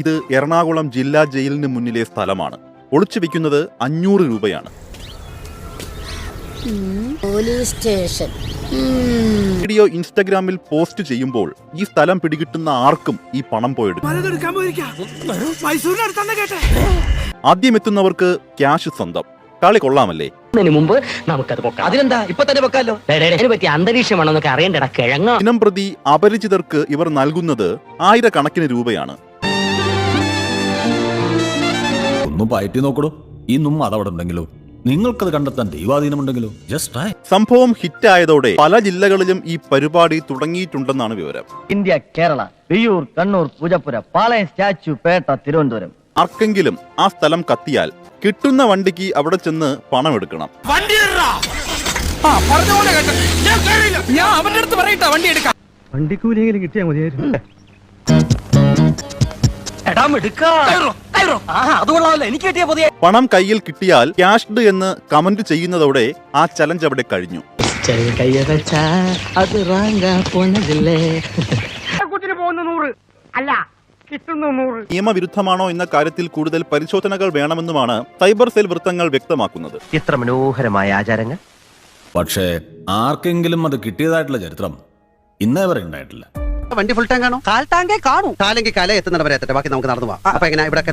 ഇത് എറണാകുളം ജില്ലാ ജയിലിന് മുന്നിലെ സ്ഥലമാണ്. ഒളിച്ചു വെക്കുന്നത് അഞ്ഞൂറ് രൂപയാണ്. Police station. വീഡിയോ ഇൻസ്റ്റഗ്രാമിൽ പോസ്റ്റ് ചെയ്യുമ്പോൾ ഈ സ്ഥലം പിടികിട്ടുന്ന ആർക്കും ഈ പണം പോയെടുക്കും. ആദ്യം എത്തുന്നവർക്ക് ക്യാഷ് സ്വന്തം. കളി കൊള്ളാമല്ലേ? മുമ്പ് നമുക്കത് അതിനെന്താ? ഇപ്പൊ തന്നെ വെക്കാലോ പറ്റി അറിയണ്ടടാ കിഴങ്ങ. ദിനം പ്രതി അപരിചിതർക്ക് ഇവർ നൽകുന്നത് ആയിരക്കണക്കിന് രൂപയാണ്. ഒന്ന് പയറ്റി നോക്കടോ. ഇന്നും അതവിടെ ഉണ്ടെങ്കിലോ? നിങ്ങൾക്കത് കണ്ടെത്താൻ ദൈവാധീനമുണ്ടെങ്കിലോ? ജസ്റ്റ് സംഭവം ഹിറ്റായതോടെ പല ജില്ലകളിലും ഈ പരിപാടി തുടങ്ങിയിട്ടുണ്ടെന്നാണ് വിവരം. India Kerala Viyyur Kannur Poojappura Palayam statue Pettah Thiruvananthapuram. ആർക്കെങ്കിലും ആ സ്ഥലം കത്തിയാൽ കിട്ടുന്ന വണ്ടിക്ക് അവിടെ ചെന്ന് പണം എടുക്കണം. വണ്ടി ആ പറഞ്ഞ കേട്ടോ. ഞാൻ അവന്റെ അടുത്ത് പറയട്ടാ വണ്ടി എടുക്കാം വണ്ടിക്കൂലിയെങ്കിലും കിട്ടിയാൽ മതിയായിരുന്നു. എടാ മിടുക്ക. പണം കയ്യിൽ കിട്ടിയാൽ ക്യാഷ്ഡ് എന്ന് കമന്റ് ചെയ്യുന്നതോടെ ആ ചലഞ്ച് അവിടെ കഴിഞ്ഞു. പോന്നതില്ലേ നിയമവിരുദ്ധമാണോ എന്ന കാര്യത്തിൽ കൂടുതൽ പരിശോധനകൾ വേണമെന്നുമാണ് സൈബർ സെൽ വൃത്തങ്ങൾ വ്യക്തമാക്കുന്നത്. ഇത്ര മനോഹരമായ ആചാരങ്ങൾ? പക്ഷേ ആർക്കെങ്കിലും അത് കിട്ടിയതായിട്ടുള്ള ചരിത്രം ഇന്നേ വരെ ഉണ്ടായിട്ടില്ല. വണ്ടി ഫുൾ ടാങ്ക് ആണോ? കാൽ ടാങ്കേ കാണൂ. കാലെങ്കിൽ കല എത്തുന്നവരെ എത്തട്ടെ. ബാക്കി നമുക്ക് നടന്നു പോവാം. അപ്പൊ എങ്ങനെ ഇവിടെ തന്നെ